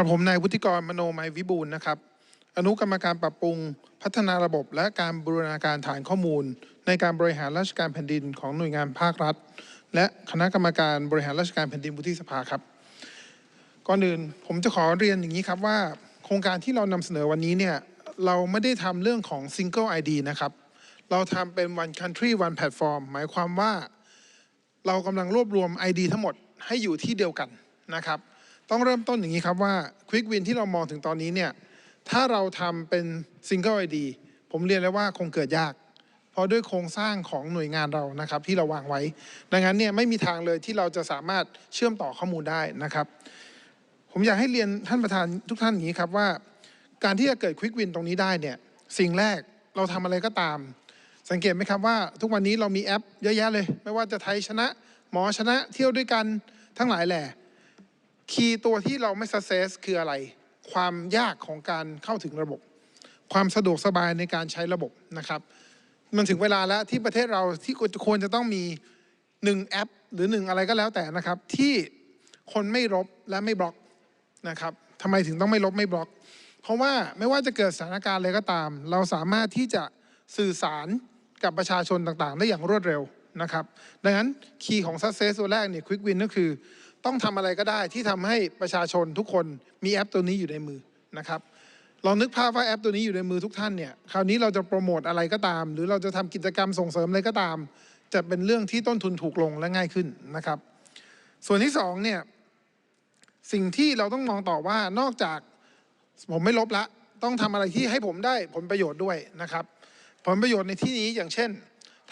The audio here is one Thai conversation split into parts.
กับผมนายวุฒิกรมโนมัยวิบูลนะครับ อนุกรรมการปรับปรุง พัฒนาระบบและการบูรณาการฐานข้อมูล ในการบริหารราชการแผ่นดินของหน่วยงานภาครัฐ และคณะกรรมการบริหารราชการแผ่นดินวุฒิสภาครับ ก่อนอื่นผมจะขอเรียนอย่างนี้ครับว่า โครงการที่เรานำเสนอวันนี้เนี่ยเราไม่ได้ทำเรื่องของ Single ID นะครับ เราทำเป็น one country one platform หมายความว่า เรากำลังรวบรวม ID ทั้งหมดให้อยู่ที่เดียวกันนะครับ ต้องเริ่มต้นอย่างนี้ครับว่า Quick Win ที่เรามองถึงตอนนี้เนี่ยถ้าเราทำเป็น Single ID ผมเรียนเลยว่าคงเกิดยาก เพราะด้วยโครงสร้างของหน่วยงานเรานะครับที่เราวางไว้ ดังนั้นเนี่ยไม่มีทางเลยที่เราจะสามารถเชื่อมต่อข้อมูลได้นะครับ ผมอยากให้เรียนท่านประธานทุกท่านอย่างนี้ครับว่า การที่จะเกิดควิกวินตรงนี้ได้เนี่ยสิ่งแรกเราทำอะไรก็ตาม สังเกตไหมครับว่า ทุกวันนี้เรามีแอปเยอะแยะเลย ไม่ว่าจะไทยชนะ หมอชนะเที่ยวด้วยกันทั้งหลายแหล่ คีย์ตัวที่เราไม่ success คืออะไร ความยากของการเข้าถึงระบบ ความสะดวกสบายในการใช้ระบบนะครับมันถึงเวลาแล้วที่ประเทศเราที่ควรจะต้องมีหนึ่งแอป หรือหนึ่งอะไรก็แล้วแต่นะครับ ที่คนไม่ลบและไม่บล็อกนะครับทำไมถึงต้องไม่ลบไม่บล็อก เพราะว่าไม่ว่าจะเกิดสถานการณ์อะไรก็ตาม เราสามารถที่จะสื่อสารกับประชาชนต่างๆ ได้อย่างรวดเร็วนะครับ ดังนั้นคีย์ของ success ตัวแรกเนี่ย quick win ก็คือ ต้องทำอะไรก็ได้ที่ทำให้ประชาชนทุกคนมีแอปตัวนี้อยู่ในมือนะครับลองนึกภาพว่าแอปตัวนี้อยู่ในมือทุกท่านเนี่ยคราวนี้เราจะโปรโมทอะไรก็ตาม หรือเราจะทำกิจกรรมส่งเสริมอะไรก็ตาม จะเป็นเรื่องที่ต้นทุนถูกลงและง่ายขึ้นนะครับ ส่วนที่สองเนี่ยสิ่งที่เราต้องมองต่อว่านอกจากผมไม่ลบละ ต้องทำอะไรที่ให้ผมได้ผลประโยชน์ด้วยนะครับ ผลประโยชน์ในที่นี้อย่างเช่น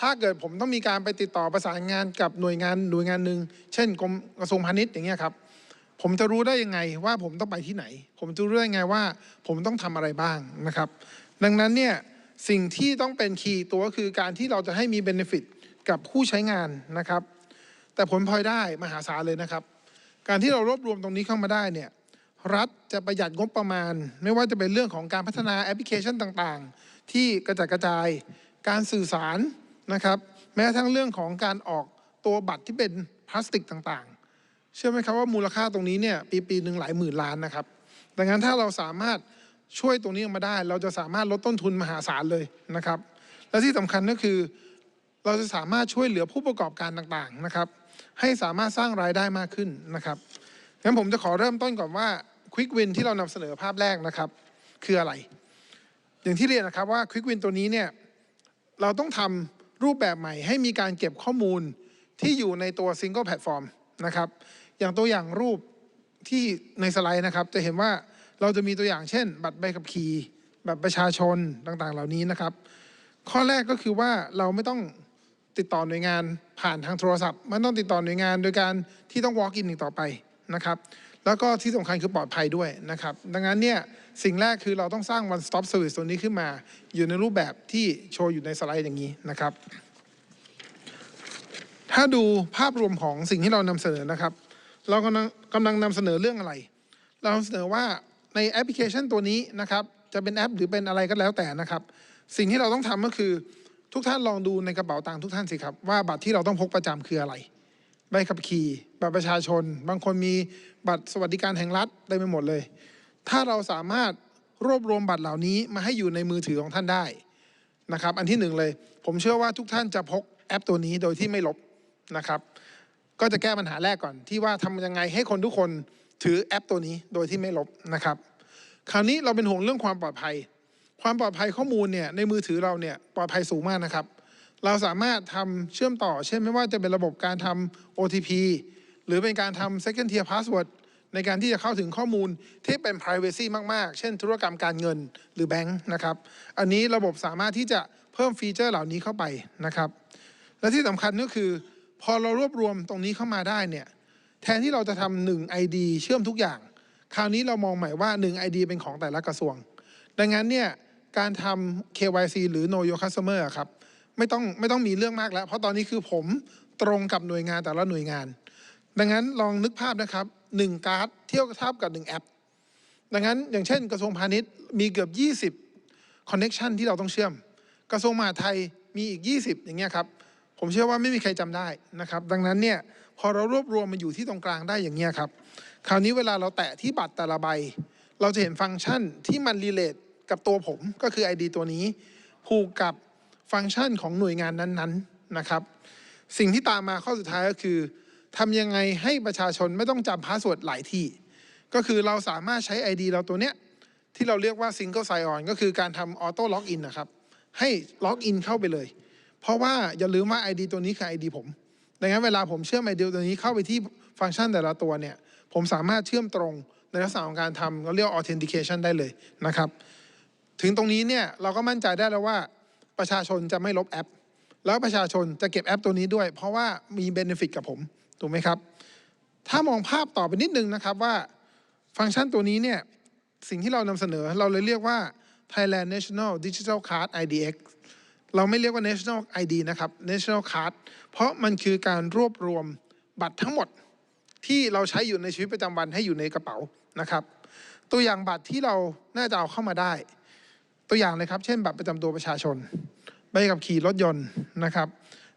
ถ้าเกิดผมต้องมีการไปติดต่อประสานงานกับหน่วยงานหน่วยงานหนึ่งเช่นกรมกระทรวงพาณิชย์อย่างเงี้ยครับ ผมจะรู้ได้ยังไงว่าผมต้องไปที่ไหน ผมจะรู้ได้ยังไงว่า ผมต้องทำอะไรบ้างนะครับ ดังนั้นเนี่ยสิ่งที่ต้องเป็นคีย์ตัวก็คือการที่เราจะให้มีเบนฟิตกับผู้ใช้งานนะครับ แต่ผลพลอยได้มหาศาลเลยนะครับ การที่เรารวบรวมตรงนี้เข้ามาได้เนี่ยรัฐจะประหยัดงบประมาณ ไม่ว่าจะเป็นเรื่องของการพัฒนาแอปพลิเคชันต่างๆ ที่กระจัดกระจาย การสื่อสาร นะครับแม้ทั่งเรื่องของการออกตัวบัตรที่เป็นพลาสติกต่างๆ เชื่อไหมครับว่ามูลค่าตรงนี้เนี่ยปีปีหนึ่งหลายหมื่นล้านนะครับ ดังนั้นถ้าเราสามารถช่วยตรงนี้ออกมาได้ เราจะสามารถลดต้นทุนมหาศาลเลยนะครับ และที่สำคัญก็คือ เราจะสามารถช่วยเหลือผู้ประกอบการต่างๆนะครับ ให้สามารถสร้างรายได้มากขึ้นนะครับงั้นผมจะขอเริ่มต้นก่อนว่า Quick Win ที่เรานำเสนอภาพแรกนะครับ คืออะไร อย่างที่เรียนนะครับว่า Quick Win ตัวนี้เนี่ยเราต้องทำ รูปแบบใหม่ให้มีการเก็บข้อมูลที่อยู่ในตัว Single Platform นะครับอย่างตัวอย่างรูปที่ในสไลด์นะครับ จะเห็นว่าเราจะมีตัวอย่างเช่น บัตรใบขับขี่บัตรประชาชนต่างๆ เหล่านี้นะครับ ข้อแรกก็คือว่าเราไม่ต้องติดต่อหน่วยงานผ่านทางโทรศัพท์ไม่ต้องติดต่อหน่วยงานโดยการที่ต้อง walk in อีกต่อไปนะครับ แล้วก็ที่สำคัญคือปลอดภัยด้วยนะครับ ดังนั้นเนี่ยสิ่งแรกคือเราต้องสร้าง one stop service ตัวนี้ขึ้นมา อยู่ในรูปแบบที่โชว์อยู่ในสไลด์อย่างนี้นะครับ ถ้าดูภาพรวมของสิ่งที่เรานำเสนอนะครับ เรากำลังกำลังนำเสนอเรื่องอะไร เรานำเสนอว่าในแอปพลิเคชันตัวนี้นะครับ จะเป็นแอปหรือเป็นอะไรก็แล้วแต่นะครับ สิ่งที่เราต้องทำก็คือทุกท่านลองดูในกระเป๋าตังค์ทุกท่านสิครับว่าบัตรที่เราต้องพกประจำคืออะไร ใบขับขี่บัตรประชาชน บางคนมีบัตรสวัสดิการแห่งรัฐเต็มไปหมดเลย ถ้าเราสามารถรวบรวมบัตรเหล่านี้มาให้อยู่ในมือถือของท่านได้นะครับ อันที่หนึ่งเลย ผมเชื่อว่าทุกท่านจะพกแอปตัวนี้โดยที่ไม่ลบนะครับ ก็จะแก้ปัญหาแรกก่อน ที่ว่าทำยังไงให้คนทุกคนถือแอปตัวนี้โดยที่ไม่ลบนะครับ คราวนี้เราเป็นห่วงเรื่องความปลอดภัย ความปลอดภัยข้อมูลเนี่ยในมือถือเราเนี่ยปลอดภัยสูงมากนะครับ เราสามารถทำเชื่อมต่อ เช่นไม่ว่าจะเป็นระบบการทำ OTP หรือเป็นการทำ second tier password ในการที่จะเข้าถึงข้อมูลที่เป็น privacy มาก ๆ เช่น ธุรกรรมการเงินหรือแบงค์นะครับ อันนี้ระบบสามารถที่จะเพิ่มฟีเจอร์เหล่านี้เข้าไปนะครับ และที่สำคัญก็คือ พอเรารวบรวมตรงนี้เข้ามาได้เนี่ย แทนที่เราจะทำหนึ่ง ID เชื่อมทุกอย่าง คราวนี้เรามองใหม่ว่า 1 ID เป็นของแต่ละกระทรวง ดังนั้นเนี่ยการทำ KYC หรือ Know Your Customer ครับ ไม่ต้องไม่ต้องมีเรื่องมากแล้ว เพราะตอนนี้คือผมตรงกับหน่วยงานแต่ละหน่วยงาน ดังนั้นลองนึกภาพนะครับ1การ์ดเที่ยวเท่ากับ 1 แอป ดังนั้นอย่างเช่น กระทรวงพาณิชย์มีเกือบ 20 connection ที่เราต้องเชื่อม กระทรวงมหาดไทยมีอีก 20 อย่างเงี้ยครับผมเชื่อว่าไม่มีใครจำได้นะครับ ดังนั้นเนี่ยพอเรารวบรวมมันอยู่ที่ตรงกลางได้อย่างเงี้ยครับคราวนี้เวลาเราแตะที่บัตรแต่ละใบ เราจะเห็นฟังก์ชันที่มันรีเลทกับตัวผมก็คือ ID ตัวนี้ ผูกกับ ฟังก์ชันของหน่วยงานนั้นๆนะครับ สิ่งที่ตามมาข้อสุดท้ายก็คือทำยังไงให้ประชาชนไม่ต้องจำพาสเวิร์ดหลายที่ ก็คือเราสามารถใช้ ID เราตัวเนี้ยที่เราเรียกว่า Single Sign On ก็คือการทำ Auto Login นนะครับให้ล็อกอินเข้าไปเลย เพราะว่าอย่าลืมว่า ID ตัวนี้คือ ID ผม ดังนั้นเวลาผมเชื่อม ID ตัวนี้เข้าไปที่ฟังก์ชันแต่ละตัวเนี่ยผมสามารถเชื่อมตรงในลักษณะของการทำเราเรียก authentication ได้เลยนะครับ ถึงตรงนี้เนี่ยเราก็มั่นใจได้แล้วว่า ประชาชนจะไม่ลบแอป แล้วประชาชนจะเก็บแอปตัวนี้ด้วย เพราะว่ามีเบนฟิตกับผมถูกไหมครับ ถ้ามองภาพต่อไปนิดนึงนะครับว่าฟังก์ชันตัวนี้เนี่ยสิ่งที่เรานำเสนอเราเลยเรียกว่า Thailand National Digital Card IDX เราไม่เรียกว่า National ID นะครับ National Card เพราะมันคือการรวบรวมบัตรทั้งหมดที่เราใช้อยู่ในชีวิตประจำวันให้อยู่ในกระเป๋านะครับ ตัวอย่างบัตรที่เราน่าจะเอาเข้ามาได้ ตัวอย่างเลยครับ เช่นบัตรประจำตัวประชาชนใบขับขี่รถยนต์นะครับ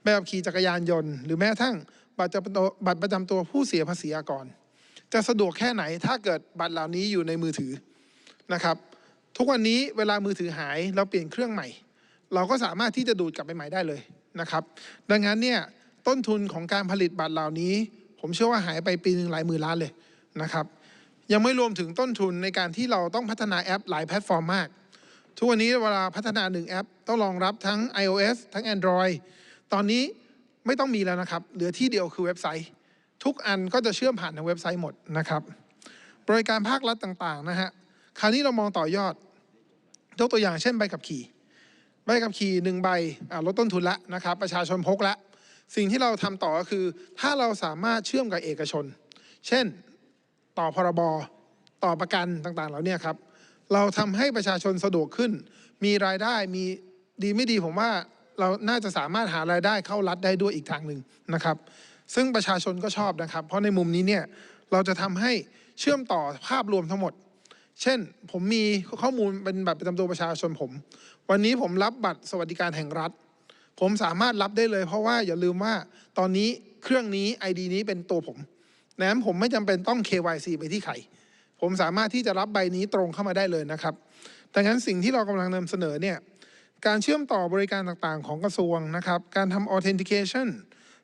ใบขับขี่จักรยานยนต์ หรือแม้กระทั่งบัตรประจำตัวบัตรประจำตัวผู้เสียภาษีอากร จะสะดวกแค่ไหนถ้าเกิดบัตรเหล่านี้อยู่ในมือถือนะครับ ทุกวันนี้เวลามือถือหายเราเปลี่ยนเครื่องใหม่ เราก็สามารถที่จะดูดกลับไปใหม่ได้เลยนะครับ ดังนั้นเนี่ยต้นทุนของการผลิตบัตรเหล่านี้ ผมเชื่อว่าหายไปปีหนึ่งหลายหมื่นล้านเลยนะครับ ยังไม่รวมถึงต้นทุนในการที่เราต้องพัฒนาแอปหลายแพลตฟอร์มมาก ทุกวันนี้เวลาพัฒนาหนึ่งแอป ต้องรองรับทั้ง iOS ทั้ง Android ตอนนี้ไม่ต้องมีแล้วนะครับ เหลือที่เดียวคือเว็บไซต์ ทุกอันก็จะเชื่อมผ่านทางเว็บไซต์หมดนะครับ บริการภาครัฐต่างๆนะฮะ คราวนี้เรามองต่อยอด ยกตัวอย่างเช่นใบขับขี่ ใบขับขี่หนึ่งใบลดต้นทุนละนะครับ ประชาชนพกละ สิ่งที่เราทำต่อก็คือ ถ้าเราสามารถเชื่อมกับเอกชน เช่น ต่อพรบ ต่อประกันต่างๆเหล่าเนี้ครับ เราทำให้ประชาชนสะดวกขึ้น มีรายได้มีดีไม่ดีผมว่าเราน่าจะสามารถหารายได้เข้ารัฐได้ด้วยอีกทางหนึ่งนะครับ ซึ่งประชาชนก็ชอบนะครับ เพราะในมุมนี้เนี่ยเราจะทำให้เชื่อมต่อภาพรวมทั้งหมด เช่น ผมมีข้อมูลเป็นบัตรประจำตัวประชาชนผม วันนี้ผมรับบัตรสวัสดิการแห่งรัฐ ผมสามารถรับได้เลย เพราะว่าอย่าลืมว่าตอนนี้เครื่องนี้ ID นี้เป็นตัวผมดังนั้นผมไม่จำเป็นต้อง KYC ไปที่ใคร ผมสามารถที่จะรับใบนี้ตรงเข้ามาได้เลยนะครับ ดังนั้นสิ่งที่เรากำลังนำเสนอเนี่ยการเชื่อมต่อบริการต่างๆ ของกระทรวงนะครับ การทำ authentication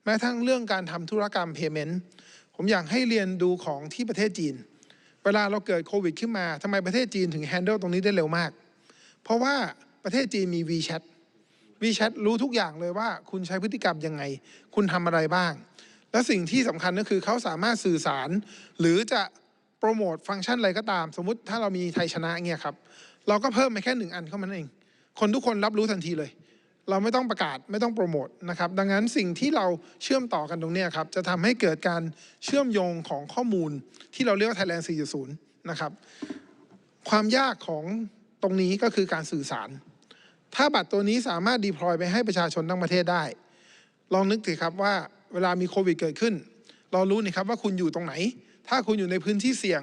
แม้ทั้งเรื่องการทำธุรกรรม payment ผมอยากให้เรียนดูของที่ประเทศจีน เวลาเราเกิดโควิดขึ้นมาทำไมประเทศจีนถึง handle ตรงนี้ได้เร็วมาก เพราะว่าประเทศจีนมี WeChat WeChat รู้ทุกอย่างเลยว่าคุณใช้พฤติกรรมยังไง คุณทำอะไรบ้าง และสิ่งที่สำคัญก็คือเขาสามารถสื่อสาร หรือจะ โปรโมทฟังก์ชันอะไรก็ตาม สมมุติถ้าเรามีไทยชนะเงี้ยครับเราก็เพิ่มไปแค่หนึ่งอันเข้ามันเอง คนทุกคนรับรู้ทันทีเลย เราไม่ต้องประกาศไม่ต้องโปรโมทนะครับดังนั้นสิ่งที่เราเชื่อมต่อกันตรงนี้ครับจะทำให้เกิดการเชื่อมโยงของข้อมูลที่เราเรียกว่า Thailand 4.0 นะครับความยากของตรงนี้ก็คือการสื่อสาร ถ้าบัตรตัวนี้สามารถดีพลอยไปให้ประชาชนทั้งประเทศได้ ลองนึกสิครับว่าเวลามีโควิดเกิดขึ้น เรารู้นี่ครับว่าคุณอยู่ตรงไหน ถ้าคุณอยู่ในพื้นที่เสี่ยง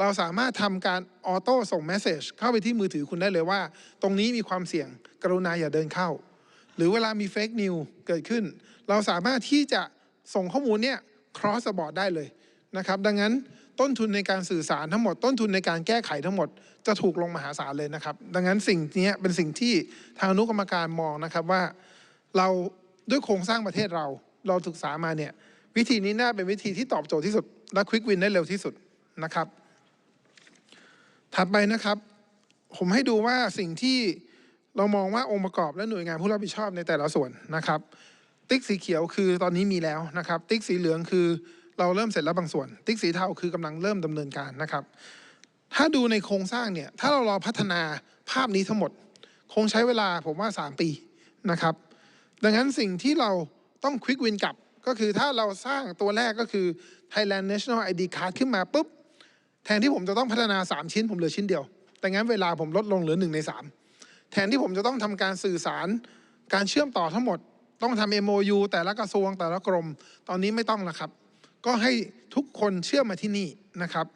เราสามารถทำการออโต้ส่งเมสเซจเข้าไปที่มือถือคุณได้เลยว่า ตรงนี้มีความเสี่ยง กรุณาอย่าเดินเข้า หรือเวลามีเฟกนิวเกิดขึ้น เราสามารถที่จะส่งข้อมูลเนี่ย cross board ได้เลยนะครับ ดังนั้นต้นทุนในการสื่อสารทั้งหมด ต้นทุนในการแก้ไขทั้งหมด จะถูกลงมหาศาลเลยนะครับ ดังนั้นสิ่งนี้เป็นสิ่งที่ทางอนุกรรมการมองนะครับว่า เราด้วยโครงสร้างประเทศเรา เราศึกษามาเนี่ยวิธีนี้น่าเป็นวิธีที่ตอบโจทย์ที่สุด และควิกวินได้เร็วที่สุดนะครับ ถัดไปนะครับ ผมให้ดูว่าสิ่งที่เรามองว่าองค์ประกอบและหน่วยงานผู้รับผิดชอบในแต่ละส่วนนะครับ ติ๊กสีเขียวคือตอนนี้มีแล้วนะครับ ติ๊กสีเหลืองคือเราเริ่มเสร็จแล้วบางส่วน ติ๊กสีเทาคือกำลังเริ่มดำเนินการนะครับ ถ้าดูในโครงสร้างเนี่ย ถ้าเรารอพัฒนาภาพนี้ทั้งหมด คงใช้เวลาผมว่า 3 ปีนะครับ ดังนั้นสิ่งที่เราต้องควิกวินกลับก็คือถ้าเราสร้างตัวแรกก็คือ Thailand National ID Card ขึ้นมาปุ๊บ แทนที่ผมจะต้องพัฒนา 3 ชิ้นผมเหลือชิ้นเดียว แต่งั้นเวลาผมลดลงเหลือ 1 ใน 3 แทนที่ผมจะต้องทำการสื่อสารการเชื่อมต่อทั้งหมด ต้องทำ MOU แต่ละกระทรวงแต่ละกรม ตอนนี้ไม่ต้องแล้วครับ ก็ให้ทุกคนเชื่อมมาที่นี่นะครับ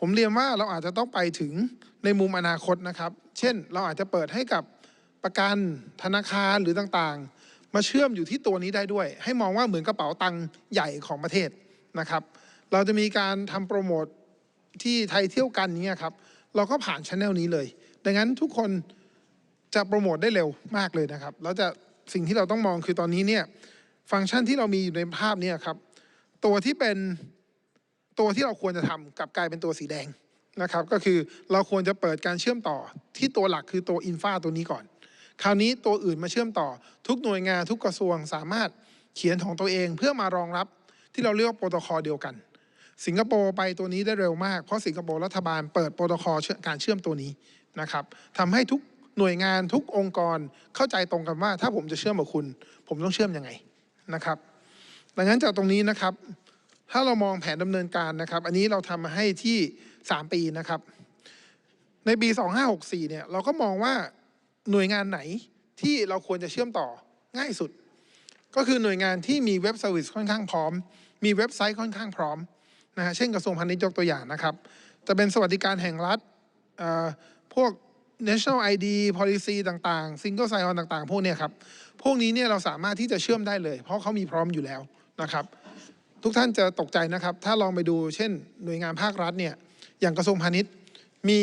ผมเรียนว่าเราอาจจะต้องไปถึงในมุมอนาคตนะครับ เช่น เราอาจจะเปิดให้กับประกันธนาคารหรือต่างๆ มาเชื่อมอยู่ที่ตัวนี้ได้ด้วย ให้มองว่าเหมือนกระเป๋าตังค์ใหญ่ของประเทศ นะครับ เราจะมีการทำโปรโมทที่ไทยเที่ยวกันนี้ครับ เราก็ผ่านช anel นี้เลย ดังนั้นทุกคนจะโปรโมทได้เร็วมากเลยนะครับ แล้วจะสิ่งที่เราต้องมองคือตอนนี้เนี่ยฟังก์ชันที่เรามีอยู่ในภาพเนี้ครับ ตัวที่เป็นตัวที่เราควรจะทำกับกลายเป็นตัวสีแดงนะครับ ก็คือเราควรจะเปิดการเชื่อมต่อที่ตัวหลักคือตัวอินฟาตัวนี้ก่อน คราวนี้ตัวอื่นมาเชื่อมต่อ ทุกหน่วยงานทุกกระทรวงสามารถเขียนของตัวเองเพื่อมารองรับ ที่เราเรียกว่าโปรโตคอลเดียวกัน สิงคโปร์ไปตัวนี้ได้เร็วมาก เพราะสิงคโปร์รัฐบาลเปิดโปรโตคอลการเชื่อมตัวนี้นะครับทำให้ทุกหน่วยงานทุกองค์กรเข้าใจตรงกันว่า ถ้าผมจะเชื่อมกับคุณ ผมต้องเชื่อมยังไงนะครับ ดังนั้นจากตรงนี้นะครับ ถ้าเรามองแผนดำเนินการนะครับ อันนี้เราทำมาให้ที่ 3 ปีนะครับ ในปี 2564เนี่ยเราก็มองว่าหน่วยงานไหนที่เราควรจะเชื่อมต่อง่ายสุด ก็คือหน่วยงานที่มีเว็บเซอร์วิสค่อนข้างพร้อม มีเว็บไซต์ค่อนข้างพร้อมนะฮะเช่นกระทรวงพาณิชย์ยกตัวอย่างนะครับ จะเป็นสวัสดิการแห่งรัฐพวก national ID policy ต่างๆ single sign on ต่างๆ พวกเนี้ยครับ พวกนี้เนี่ยเราสามารถที่จะเชื่อมได้เลย เพราะเขามีพร้อมอยู่แล้วนะครับ ทุกท่านจะตกใจนะครับ ถ้าลองไปดูเช่น หน่วยงานภาครัฐเนี่ยอย่างกระทรวงพาณิชย์ มี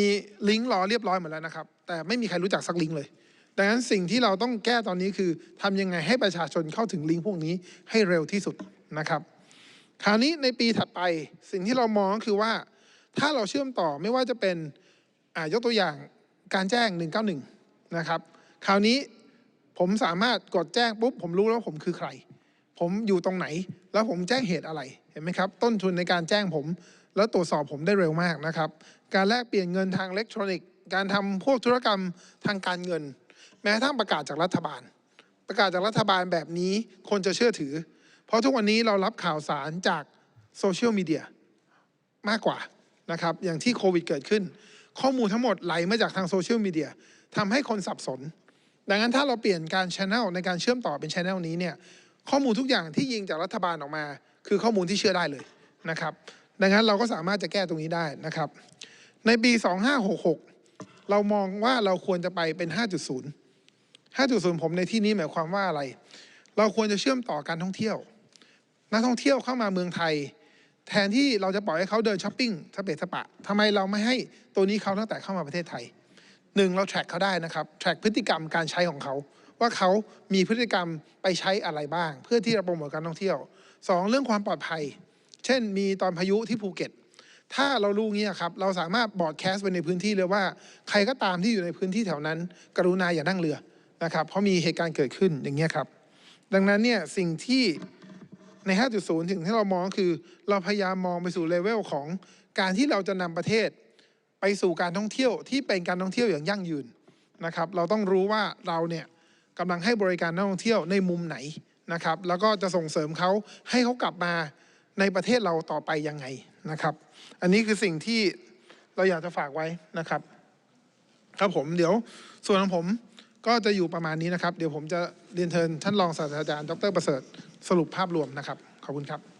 ลิงก์รอเรียบร้อยหมดแล้วนะครับ แต่ไม่มีใครรู้จักสักลิงก์เลย ดังนั้นสิ่งที่เราต้องแก้ตอนนี้คือทำยังไงให้ประชาชนเข้าถึงลิงก์พวกนี้ให้เร็วที่สุดนะครับ คราวนี้ในปีถัดไปสิ่งที่เรามองก็คือว่า ถ้าเราเชื่อมต่อไม่ว่าจะเป็นอ่ายกตัวอย่างการแจ้ง 191 นะครับ คราวนี้ผมสามารถกดแจ้งปุ๊บ ผมรู้แล้วผมคือใคร ผมอยู่ตรงไหน แล้วผมแจ้งเหตุอะไรเห็นไหมครับ ต้นทุนในการแจ้งผม แล้วตรวจสอบผมได้เร็วมากนะครับ การแลกเปลี่ยนเงินทางอิเล็กทรอนิกส์การทำพวกธุรกรรมทางการเงิน แม้กระทั่งประกาศจากรัฐบาล ประกาศจากรัฐบาลแบบนี้คนจะเชื่อถือ เพราะทุกวันนี้เรารับข่าวสารจากโซเชียลมีเดียมากกว่านะครับอย่างที่โควิดเกิดขึ้น ข้อมูลทั้งหมดไหลมาจากทางโซเชียลมีเดียทำให้คนสับสน ดังนั้นถ้าเราเปลี่ยนการช n e l ในการเชื่อมต่อเป็นช n e l นี้เนี่ยข้อมูลทุกอย่างที่ยิงจากรัฐบาลออกมา คือข้อมูลที่เชื่อได้เลยนะครับดังนั้นเราก็สามารถจะแก้ตรงนี้ได้นะครับ ในปี 2566 เรามองว่าเราควรจะไปเป็น 5.0 5.0 ผมในที่นี้หมายความว่าอะไร เราควรจะเชื่อมต่อการท่องเที่ยว นักท่องเที่ยวเข้ามาเมืองไทย แทนที่เราจะปล่อยให้เขาเดินช้อปปิ้งสเปซสปะทำไมเราไม่ให้ตัวนี้เขาตั้งแต่เข้ามาประเทศไทยหนึ่งเราแทร็กเขาได้นะครับแทร็กพฤติกรรมการใช้ของเขาว่าเขามีพฤติกรรมไปใช้อะไรบ้าง เพื่อที่จะโปรโมทการท่องเที่ยวสองเรื่องความปลอดภัย เช่น มีตอนพายุที่ภูเก็ต ถ้าเรารู้งี้ยครับเราสามารถบอดแคสต์ไปในพื้นที่เลยว่า ใครก็ตามที่อยู่ในพื้นที่แถวนั้น กรุณาอย่านั่งเรือ นะครับเพราะมีเหตุการณ์เกิดขึ้นอย่างเงี้ยครับ ดังนั้นเนี่ยสิ่งที่ใน 5.0 ถึงที่เรามองคือ เราพยายามมองไปสู่เลเวลของการที่เราจะนำประเทศ ไปสู่การท่องเที่ยวที่เป็นการท่องเที่ยวอย่างยั่งยืนนะครับ เราต้องรู้ว่าเราเนี่ยกำลังให้บริการนักท่องเที่ยวในมุมไหนนะครับ แล้วก็จะส่งเสริมเขาให้เขากลับมาในประเทศเราต่อไปยังไงนะครับ อันนี้คือสิ่งที่เราอยากจะฝากไว้นะครับ ครับผมเดี๋ยวส่วนของผม ก็จะอยู่ประมาณนี้นะครับ เดี๋ยวผมจะเรียนเชิญท่านรองศาสตราจารย์ ดร ประเสริฐสรุปภาพรวมนะครับ ขอบคุณครับ